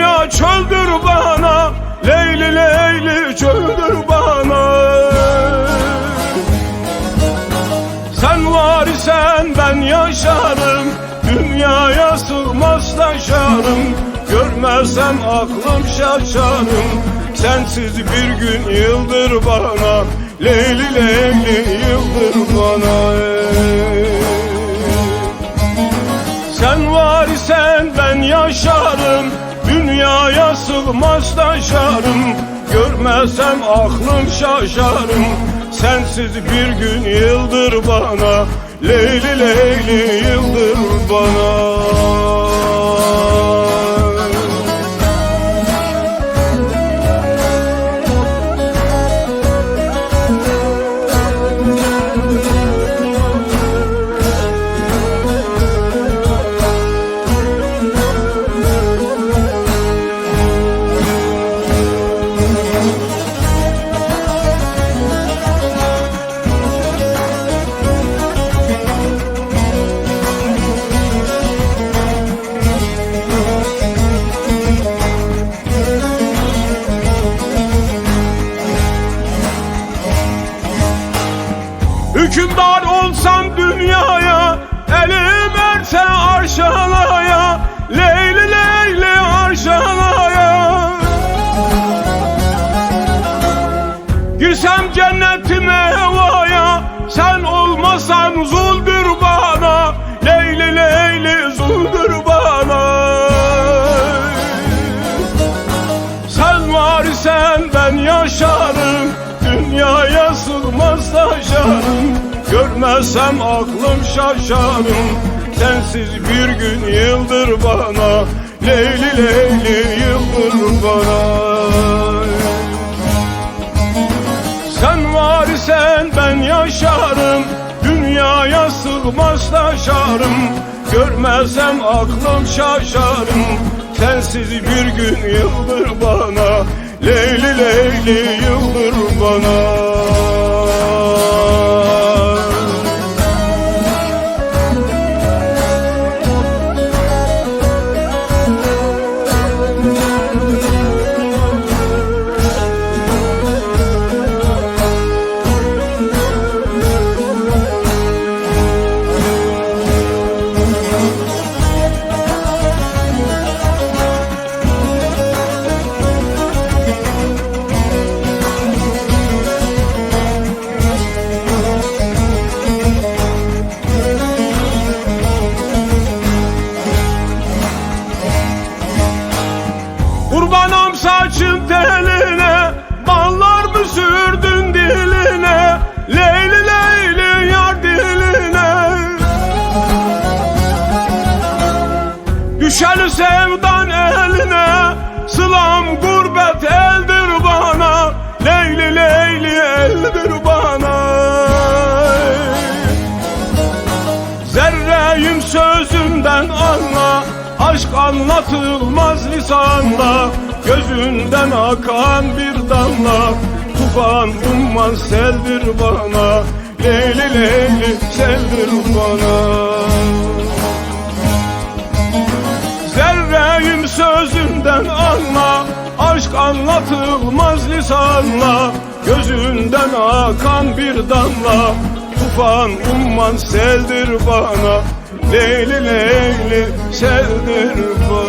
dünya çöldür bana Leyli Leyli çöldür bana Sen var isen ben yaşarım Dünyaya sığmaz taşarım Görmezsem aklım şaşarım Sensiz bir gün yıldır bana Leyli Leyli yıldır bana. Sen var isen ben yaşarım Dünyaya sığmaz taşarım Görmezsem aklım şaşarım. Sensiz bir gün yıldır bana Leyli Leyli yıldır bana Leyli Leyli arşalaya Girsem cennetime hevaya Sen olmasan zuldür bana. Leyli Leyli zuldür bana. Sen var isen ben yaşarım Dünyaya sığmaz taşarım. Görmezsem aklım şaşarım Sensiz bir gün yıldır bana Leyli Leyli yıldır bana. Sen var isen ben yaşarım Dünyaya sığmaz taşarım Görmezsem aklım şaşarım Sensiz bir gün yıldır bana Leyli Leyli yıldır bana saçın teline Ballar mı sürdün diline? Leyli Leyli yar diline. Düşer sevdan eline Sılam gurbet eldir bana. Leyli Leyli eldir bana. Zerreyim sözünden anla Aşk anlatılmaz lisanla Gözünden akan bir damla Tufan umman seldir bana. Leyli leyli seldir bana. Zerreyim sözünden anla Aşk anlatılmaz lisanla. Gözünden akan bir damla Tufan umman seldir bana. Leyli leyli seldir bana